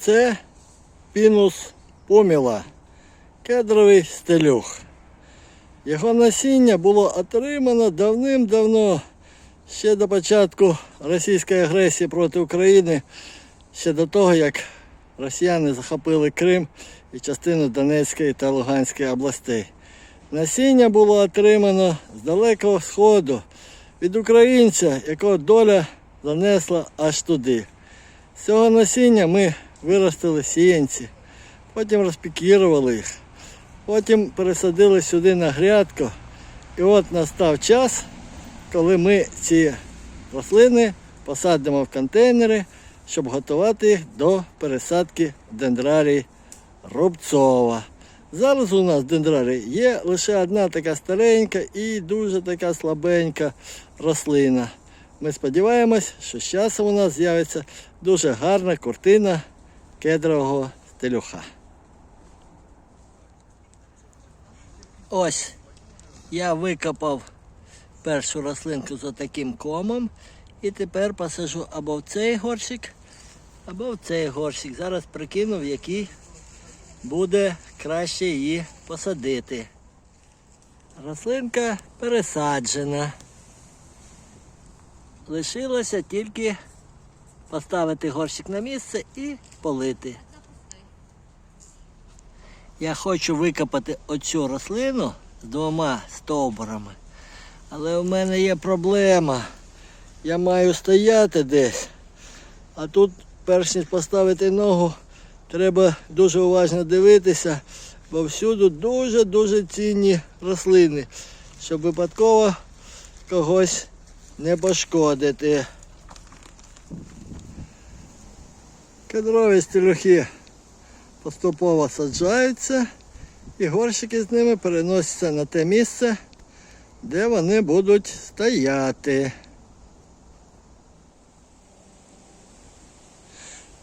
Це пінус поміла, кедровий стелюх. Його насіння було отримано давним-давно, ще до початку російської агресії проти України, ще до того, як росіяни захопили Крим і частину Донецької та Луганської областей. Насіння було отримано з далекого сходу від українця, якого доля занесла аж туди. З цього насіння ми виростили сіянці, потім розпікірували їх, потім пересадили сюди на грядку. І от настав час, коли ми ці рослини посадимо в контейнери, щоб готувати їх до пересадки в дендрарій Рубцова. Зараз у нас дендрарі є лише одна така старенька і дуже така слабенька рослина. Ми сподіваємось, що з часом у нас з'явиться дуже гарна куртина кедрового стелюха. Ось я викопав першу рослинку з отаким комом і тепер посажу або в цей горщик, або в цей горщик. Зараз прикинув, який буде краще її посадити. Рослинка пересаджена. Лишилося тільки поставити горщик на місце і полити. Я хочу викопати оцю рослину з двома стовбурами. Але у мене є проблема. Я маю стояти десь. А тут, перш ніж поставити ногу, треба дуже уважно дивитися, бо всюди дуже-дуже цінні рослини, щоб випадково когось не пошкодити. Кедрові стелюхи поступово саджаються і горщики з ними переносяться на те місце, де вони будуть стояти.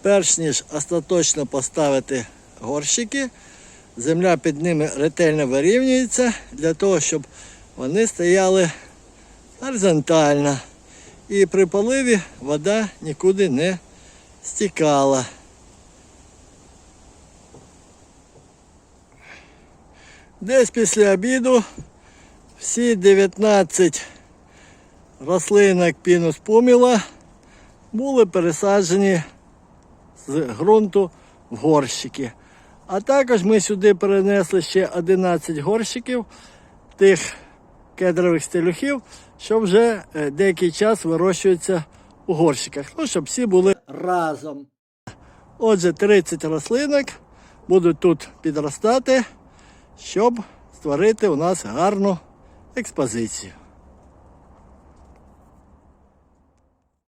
Перш ніж остаточно поставити горщики, земля під ними ретельно вирівнюється для того, щоб вони стояли горизонтально. І при поливі вода нікуди не стікала. Десь після обіду всі 19 рослинок пінус пуміла були пересаджені з ґрунту в горщики. А також ми сюди перенесли ще 11 горщиків тих кедрових стелюхів, що вже е, деякий час вирощуються у горщиках. Ну, щоб всі були разом. Отже, 30 рослинок будуть тут підростати, щоб створити у нас гарну експозицію.